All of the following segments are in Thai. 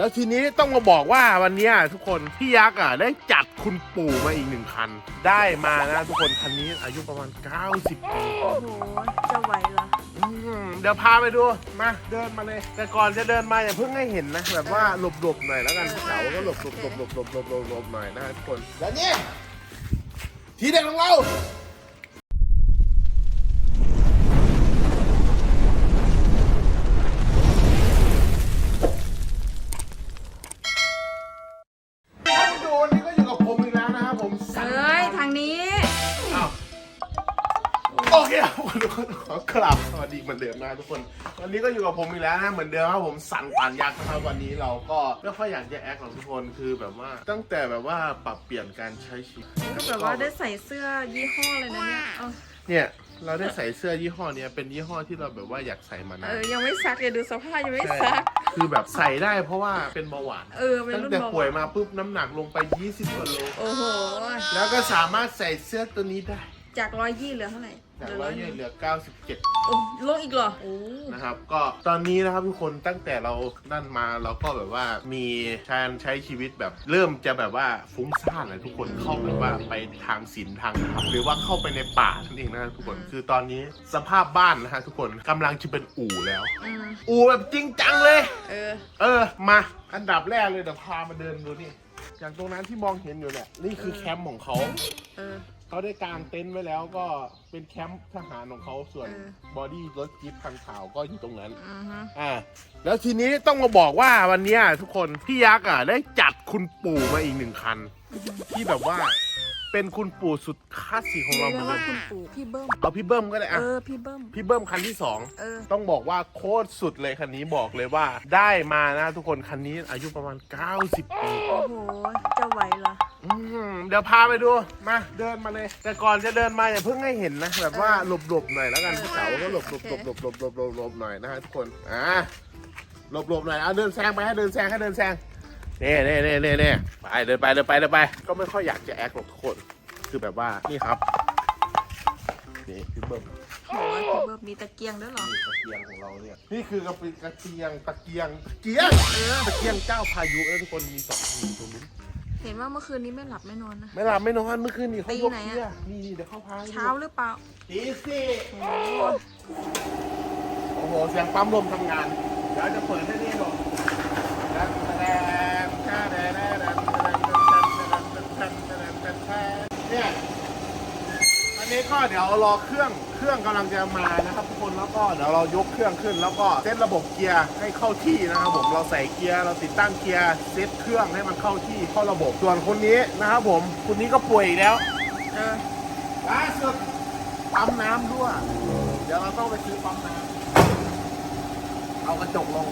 แล้วทีนี้ต้องมาบอกว่าวันเนี้ยทุกคนพี่ยักษ์อะได้จัดคุณปู่มาอีกหนึ่งคัน ได้มานะทุกคนคันนี้อายุประมาณ 90 ปีโอ้โหจะไหวเหรอ อืมเดี๋ยวพาไปดูมาเดินมาเลย แต่ก่อนจะเดินมาอย่าเพิ่งให้เห็นนะ แบบว่าหลบๆหน่อยแล้วกันเสาก็หลบๆหลบๆหลบๆหลบๆหลบๆหลบๆหน่อยนะทุกคน แล้วนี่ทีเด็ดของเรา กคนขอกลับสวัสดีเหมือนเดิมนะทุกคน วันนี้ก็อยู่กับผมอีกแล้วนะเหมือนเดิมครับผมสันปานยักษ์นะครับวันนี้เราก็ไม่ค่อยอยากจะแอคหรอกทุกคนคือแบบว่าตั้งแต่แบบว่าปรับเปลี่ยนการใช้ชีวิตก็แบบว่าได้ใส่เสื้อยี่ห้อเลยนะเนี่ยเอาเนี่ยเราได้ใส่เสื้อยี่ห้อเนี้ยเป็นยี่ห้อที่เราแบบว่าอยากใส่มาเอนะอยังไม่ซักอย่าดูสภาพยังไม่ซัก คือแบบใส่ได้เพราะว่าเป็นเบาหวานเออเป็นตั้งรุ่นแต่เบาป่วยมาปุ๊บน้ำหนักลงไป 20กิโลโอ้โห แล้วก็สามารถใส่เสื้อตัวนี้ได้ จากร้อยยี่เหลือเท่าไหร่จากเหลืร้อยหเหนึ่งลือ 97 โอ้ลงอีกเหรอโอ้นะครับ ก็ตอนนี้นะครับทุกคนตั้งแต่เรานั่นมาเราก็แบบว่ามีการใช้ชีวิตแบบเริ่มจะแบบว่าฟุ้งซ่านเลยทุกคนเข้าแบบว่าไปทางศีลทางธรรมหรือว่าเข้าไปในป่านั่นเองนะครับทุกคนคือตอนนี้สภาพบ้านนะฮะทุกคนกำลังจะเป็นอู่แล้ว อืมอู่แบบจริงจังเลย เออ เออมาอันดับแรกเลยเดี๋ยวพามาเดินดูนี่อย่างตรงนั้นที่มองเห็นอยู่เนี่ยนี่คือแคมป์ของเขา เออ เขาได้กางเต็นท์ไว้แล้วก็เป็นแคมป์ทหารของเขาส่วนเออบอดี้รถจิ๊ปคันขาวก็อยู่ตรงนั้นอือฮึอ่าแล้วทีนี้ต้องมาบอกว่าวันเนี้ยทุกคนพี่ยักษ์อะได้จัดคุณปู่มาอีกหนึ่งคัน ที่แบบว่าเป็นคุณปู่สุดคลาสสิกของเราเรียกเลว่ายคุณปู่พี่เบิ้ม เอาพี่เบิ้มก็ได้เออะอ พี่เบิ้ม พี่เบิ้มคันที่สองเออ ต้องบอกว่าโคตรสุดเลยคันนี้บอกเลยว่า ได้มานะทุกคนคันนี้อายุประมาณ 90 ปี โอ้โห จะไหวเหรอ อืมเดี๋ยวพาไปดู มาเดินมาเลย แต่ก่อนจะเดินมาอย่าเพิ่งให้เห็นนะ แบบว่าหลบๆหน่อยแล้วกันเสาก็หลบๆหลบๆหลบๆหลบๆหลบๆหลบๆหลบหน่อยนะฮะทุกคนอ่าหลบๆหน่อยเอาเดินแซงไปให้เดินแซงให้เดินแซงเน่เน่เน่เน่เน่ไปเดินไปเดินไปเดินไป ก็ไม่ค่อยอยากจะแอคหรอกทุกคน คือแบบว่านี่ครับนี่พี่เบิ้ม โอ้ยพี่เบิ้มมีตะเกียงด้วยเหรอ ตะเกียงของเราเนี่ยนี่คือกระปิกระเทียงตะเกียงตะเกียงตะเกียงเจ้าพายุเออทุกคนมีสองทีตรงนี้ เห็นว่าเมื่อคืนนี้ไม่หลับไม่นอนนะ ไม่หลับไม่นอนเมื่อคืนนี่เขายกตีไหนเกียอะร์นี่นี่เดี๋ยวเข้าพาให้ดูเช้าหรือเปล่าตีสี่โอ้โอ้โหเสียงปั๊มลมทำงานเดี๋ยวจะเปิดให้นี่ดูเนี่ยอั นนี้ก็เดี๋ยวรอเครื่องเครื่องกำลังจะมานะครับทุกคนแล้วก็เดี๋ยวเรายกเครื่องขึ้น แล้วก็เซตระบบเกียร์ให้เข้าที่นะครับผมเราใส่เกียร์เราติดตั้งเกียร์เซตเครื่องให้มันเข้าที่เข้าระบบส่วนคนนี้นะครับผมคนนี้ก็ป่วยอีกแล้วเออล่าสุดปั๊มน้ำด้วย เดี๋ยวเราต้องไปซื้อปั๊มน้ำเอากระจกลง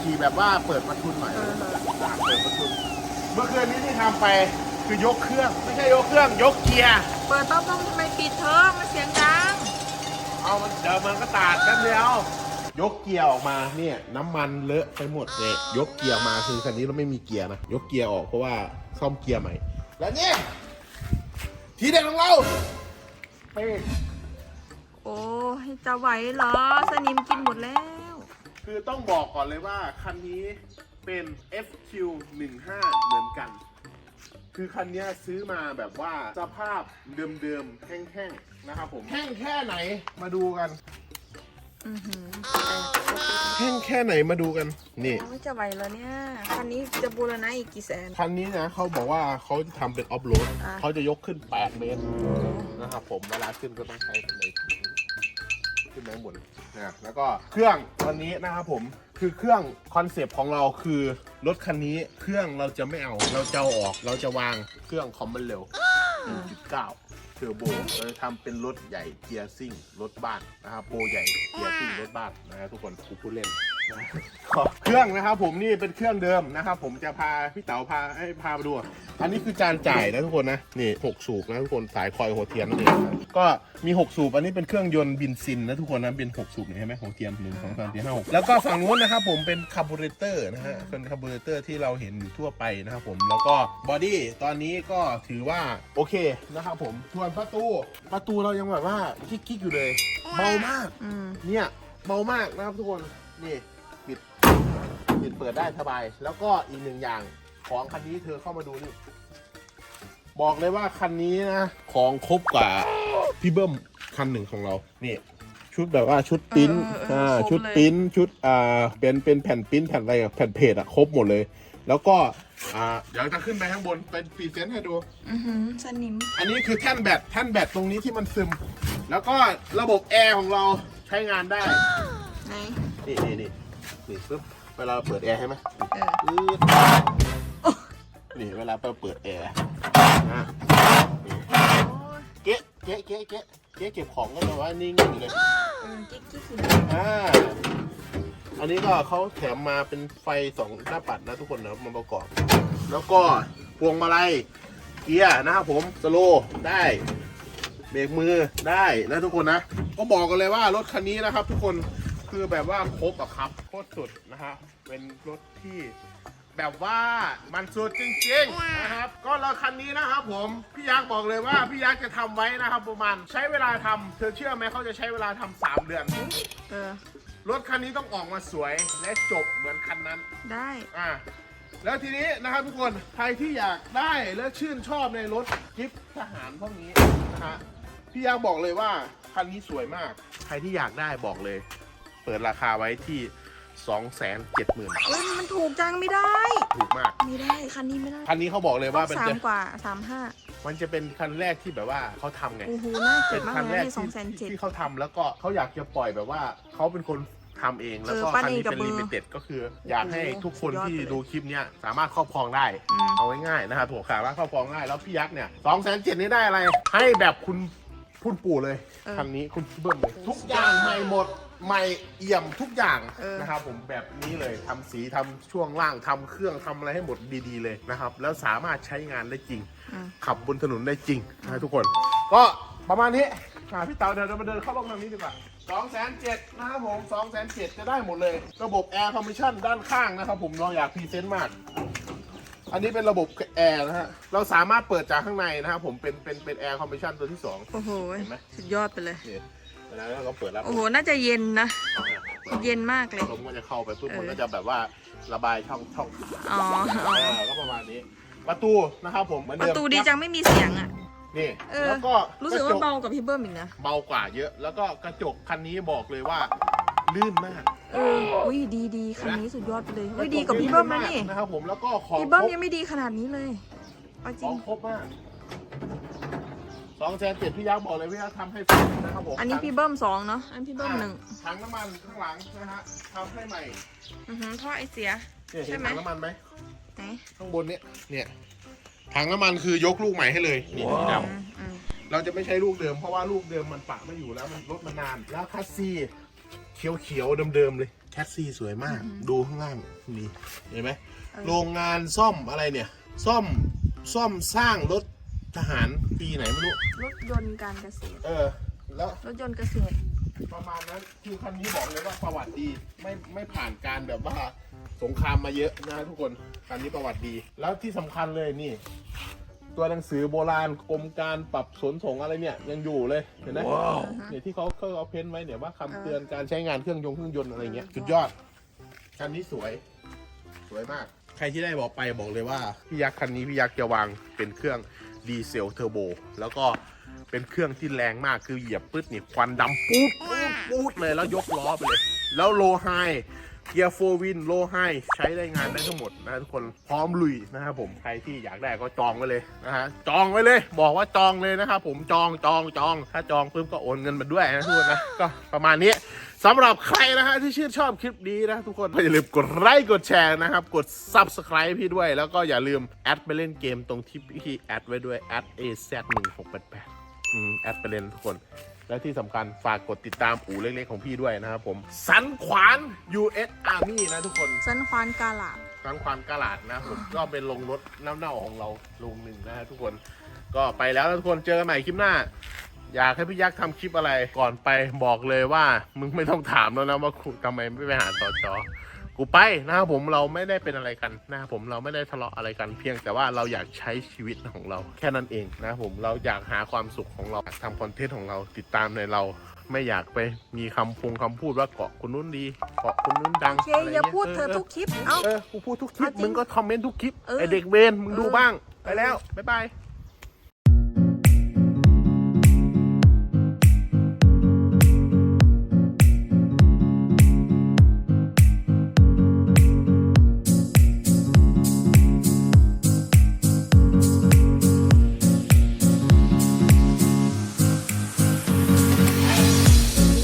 ขี่แบบว่าเปิดประทุนหน่อยเออเปิดประทุน เมื่อคืนนี้ที่ทำไป คือยกเครื่อง ไม่ใช่ยกเครื่องยกเกียร์ เปิดต้อมต้อมทำไมปิดเทอมมันเสียงดัง เอามันเดี๋ยวมันก็ตาดแป๊บเดียวยกเกียร์ออกมาเนี่ยน้ำมันเลอะไปหมดเลยยกเกียร์มาคือคันนี้เราไม่มีเกียร์นะยกเกียร์ออกเพราะว่าซ่อมเกียร์ใหม่ แล้วเนี่ยทีเด็ดของเราเป้โอ้ยจะไหวเหรอ สนิมกินหมดแล้ว คือต้องบอกก่อนเลยว่าคันนี้เป็น FQ15 เหมือนกัน คือคันนี้ซื้อมาแบบว่าสภาพเดิมๆแห้งๆนะครับผมแห้งแค่ไหนมาดูกันอือหือแห้งแค่ไหนมาดูกันนี่โอ้ยจะไหวเหรอเนี่ยคันนี้จะบูรณะอีกกี่แสนคันนี้นะเขาบอกว่าเขาจะทำเป็นออฟโรดอะเขาจะยกขึ้น 8 เมตรนะครับผมเวลาขึ้นก็ต้องใช้เป็นเลย ขึ้นแรงบนนะแล้วก็เครื่องวันนี้นะครับผมคือเครื่องคอนเซปต์ของเราคือรถคันนี้เครื่องเราจะไม่เอาเราจะเอาออกเราจะวางเครื่องคอมมันเร็ว1.9เทอร์โบเราจะทำเป็นรถใหญ่เกียร์ซิ่งรถบ้านนะครับโปรใหญ่เกียร์ซิ่งรถบ้านนะครับทุกคนกูพูดเล่น เครื่องนะครับผมนี่เป็นเครื่องเดิมนะครับผมจะพาพี่เต๋าพาให้พาไปดู อันนี้คือจานจ่ายนะทุกคนนะนี่หกสูบนะทุกคนสายคอยหัวเทียนนั่นเองนะก็มีหกสูบอันนี้เป็นเครื่องยนต์บินซินนะทุกคนนะเป็นหกสูบเนี่ยเห็นไหมหัวเทียนหนึ่งสองสามสี่ห้าหกแล้วก็ฝั่งนู้นนะครับผมเป็นคาร์บูเรเตอร์นะฮะเป็นคาร์บูเรเตอร์ที่เราเห็นอยู่ทั่วไปนะครับผมแล้วก็บอดี้ตอนนี้ก็ถือว่าโอเคนะครับผมส่วนประตูประตูเรายังแบบว่ากิ๊กๆอยู่เลยเบามากอืมเนี่ยเบามากนะครับทุกคนนี่ ปิดปิดเปิดได้สบาย แล้วก็อีกหนึ่งอย่างของคันนี้เธอเข้ามาดูนี่บอกเลยว่าคันนี้นะของครบกว่าพี่เบิ้มคันหนึ่งของเรานี่ชุดแบบว่าชุดปริ้นเออเอออ่าครบชุดเลยปริ้นชุดอ่าเป็นเป็นแผ่นปริ้นแผ่นอะไรอะแผ่นเพจอะครบหมดเลย แล้วก็อ่าเดี๋ยวจะขึ้นไปข้างบนเป็นพรีเซนต์ให้ดู อือหือสนิม อันนี้คือแท่นแบตแท่นแบตตรงนี้ที่มันซึม แล้วก็ระบบแอร์ของเราใช้งานได้ ไหน นี่นี่นี่นี่ปึ๊บ เวลาเราเปิดแอร์ใช่ไหมเอออืดนี่เวลาเราเปิดแอร์นะนี่โอ้ยเก๊ะเก๊ะเก๊ะเก๊ะเก๊ะเก็บของก็แบบว่านิ่งอยู่เลยเออกิ๊กกิ๊กคืออ่าอันนี้ก็เขาแถมมาเป็นไฟสองหน้าปัดนะทุกคนนะมันประกอบ แล้วก็พวงมาลัยเกียร์นะครับผมสโลว์ได้เบรกมือได้นะทุกคนนะ ก็บอกกันเลยว่ารถคันนี้นะครับ ทุกคน คือแบบว่าครบอะครับโคตรสุดนะฮะเป็นรถที่แบบว่ามันสุดจริงๆนะครับ ก็รถคันนี้นะครับผมพี่ยักษ์บอกเลยว่าพี่ยักษ์จะทำไว้นะครับประมาณใช้เวลาทำเธอเชื่อไหมเขาจะใช้เวลาทำสามเดือนเออรถคันนี้ต้องออกมาสวยและจบเหมือนคันนั้นได้อ่าแล้วทีนี้นะครับทุกคนใครที่อยากได้และชื่นชอบในรถจิ๊ปทหารพวกนี้นะฮะพี่ยางบอกเลยว่าคันนี้สวยมาก ใครที่อยากได้บอกเลย เปิดราคาไว้ที่ 2 7 0 0 0 0เอ้ยมันถูกจังไม่ได้ ถูกมาก ไม่ได้คันนี้ไม่ได้คันนี้เขาบอกเลยว่ามันสาจะมกว่าสามห้ามันจะเป็นคันแรกที่แบบว่าเขาทำไง โอ้โหน่าเก็เป็บนมากคันเลแรยกนี่สองที่แสนเจ็ดที่เขาทำแล้วก็เขาอยากจะปล่อยแบบว่าเขาเป็นคนทำเองแล้วก็เออปั้นคันนี้เองกับเป็นมือลิมิเต็ดก็คือ อยากให้ทุกคนสุดยอดที่ไปเลย ดูคลิปเนี้ยสามารถครอบครองได้อืมเอาง่ายๆนะครับถูกขาว่าครอบครองง่ายแล้วพี่ยักษ์เนี่ยสองแสนเจ็ดนี้ได้อะไร ให้แบบคุณคุณปู่เลยเออ คันนี้คุณเบิ้มเลยทุกอย่างใหม่หมด ใหม่เอี่ยมทุกอย่างเออ นะครับผมแบบนี้เลยทำสีทำช่วงล่างทำเครื่องทำอะไรให้หมดดีๆเลยนะครับ แล้วสามารถใช้งานได้จริงอืมขับบนถนนได้จริงนะทุกคน ก็ประมาณนี้อ่าพี่เต๋าเดี๋ยวเรามาเดินเข้าลงทางนี้ดีกว่าสองแสนเจ็ดนะครับผมสองแสนเจ็ดจะได้หมดเลย ระบบแอร์คอมมิชชั่นด้านข้างนะครับผมเราอยากพรีเซนต์มาก อันนี้เป็นระบบแอร์นะฮะ เราสามารถเปิดจากข้างในนะครับผมเป็นเป็นเป็นแอร์คอมมิชชั่นตัวที่สอง โอ้โห เห็นไหม สุดยอดไปเลยนี่เวลาเราเปิดแล้วโอ้โหน่าจะเย็นนะ เย็นมากเลย ลมก็จะเข้าไปปุ๊บเออ มันก็จะแบบว่าระบายช่องช่องอ๋ออ๋อเออก็ประมาณนี้ ประตูนะครับผมเหมือนปเดิมระตูดีจังไม่มีเสียงอะ นี่เออ แล้วก็รู้สึกระว่าจเบากว่าพี่เบิ้มอีกนะ เบากว่าเยอะ แล้วก็กระจกคันนี้บอกเลยว่าลื่นมากเอออุ้ยดีดีคันนี้สุดยอดไปเลยเฮ้ยดีกว่าพี่เบิ้มนะนี่ นะครับผมแล้วก็ของพี่เบิ้มครบ ยังไม่ดีขนาดนี้เลยเอาจขริองง ครบมาก สองแสนเจ็ดพี่ยักษ์บอกเลยพี่ยักษ์ทำให้ฟรีนะครับผมอันนี้พี่เบิ้มสองเนาะ อันพี่เบิ้มหนึ่งถังน้ำมันข้างหลังนะฮะทำให้ใหม่อือหือท่อไอเสีย เนี่ยใช่เห็นไหม ถังน้ำมันไหมไหนข้างบนเนี่ยเนี่ยถังน้ำมันคือยกลูกใหม่ให้เลยนี่สีดอืมอืมำเราจะไม่ใช้ลูกเดิมเพราะว่าลูกเดิมมันปะไม่อยู่แล้วมันรถมันนาน แล้วคัสซีเขียวเขียวๆเดิมๆเลยแคสซี่สวยมาก ดูข้างล่างนี่เห็นไหมเออโรงงานซ่อมอะไรเนี่ย ซ่อมซ่อมสร้างรถ ทหารปีไหนไม่รู้ รถยนต์การเกษตร เออ แล้วรถยนต์เกษตร ประมาณนั้นคือคันนี้บอกเลยว่าประวัติดีไม่ไม่ผ่านการแบบว่าสงครามมาเยอะนะทุกคนคันนี้ประวัติดี แล้วที่สำคัญเลยนี่ ตัวหนังสือโบราณกรมการปรับสนสงอะไรเนี่ยยังอยู่เลยเห็นไหมเนี่ยที่เขาเขาเอาเพ้นท์ไว้เนี่ยว่าคำเตือนการใช้งานเครื่องยนต์เครื่องยนต์อะไรเงี้ยสุดยอดคันนี้สวย สวยมาก ใครที่ได้บอกไปบอกเลยว่าพี่ยักษ์คันนี้พี่ยักษ์จะวางเป็นเครื่อง ดีเซลเทอร์โบ แล้วก็เป็นเครื่องที่แรงมากคือเหยียบปึ๊ดนี่ควันดำปุ๊ดปุ๊ดปุ๊ดเลยแล้วยกล้อไปเลย แล้วโลไฮเกียร์โฟวินโลไฮใช้ได้งานได้ทั้งหมดนะทุกคนพร้อมลุยนะครับผมใครที่อยากได้ก็จองไว้เลยนะฮะจองไว้เลย บอกว่าจองเลยนะครับผมจองจองจอง ถ้าจองปุ๊บก็โอนเงินมาด้วยนะทุกคนนะก็ประมาณนี้ สำหรับใครนะฮะที่ชื่นชอบคลิปนี้นะทุกคนก็อย่าลืมกดไลค์กดแชร์นะครับ กด Subscribe พี่ด้วย แล้วก็อย่าลืมแอดไปเล่นเกมตรงที่พี่แอดไว้ด้วยแอด az1688 อืมแอดไปเล่นทุกคน และที่สำคัญฝากกดติดตามอู่เล็กๆของพี่ด้วยนะครับผม สันขวาน US Army นะทุกคนสันควานกาลาดสันขวานกาลาดนะผมก็เป็นลงรถเน่าๆของเราลงหนึ่งนะฮะทุกคน ก็ไปแล้วนะทุกคนเจอกันใหม่คลิปหน้า อยากให้พี่ยักษ์ทำคลิปอะไรก่อนไปบอกเลยว่า มึงไม่ต้องถามแล้วนะว่ากูทำไมไม่ไปหาต่อจอกูไปนะครับผมเราไม่ได้เป็นอะไรกันนะครับผมเราไม่ได้ทะเลาะอะไรกันเพียงแต่ว่าเราอยากใช้ชีวิตของเรา แค่นั้นเองนะครับผมเราอยากหาความสุขของเราอยากทำคอนเทนต์ของเราติดตามในเรา ไม่อยากไปมีคำพงคำพูดว่าเกาะคนนู้นดีเกาะคนนู้นดังโอเคะไรอย่างี้พูดเธอทุกคลิป เอ้า เออกูพูดทุกคลิปเอาจริงมึงก็คอมเมนต์ทุกคลิปเออ ไอเด็กเวนมึงดูเออบ้างไปแล้วบ๊ายบาย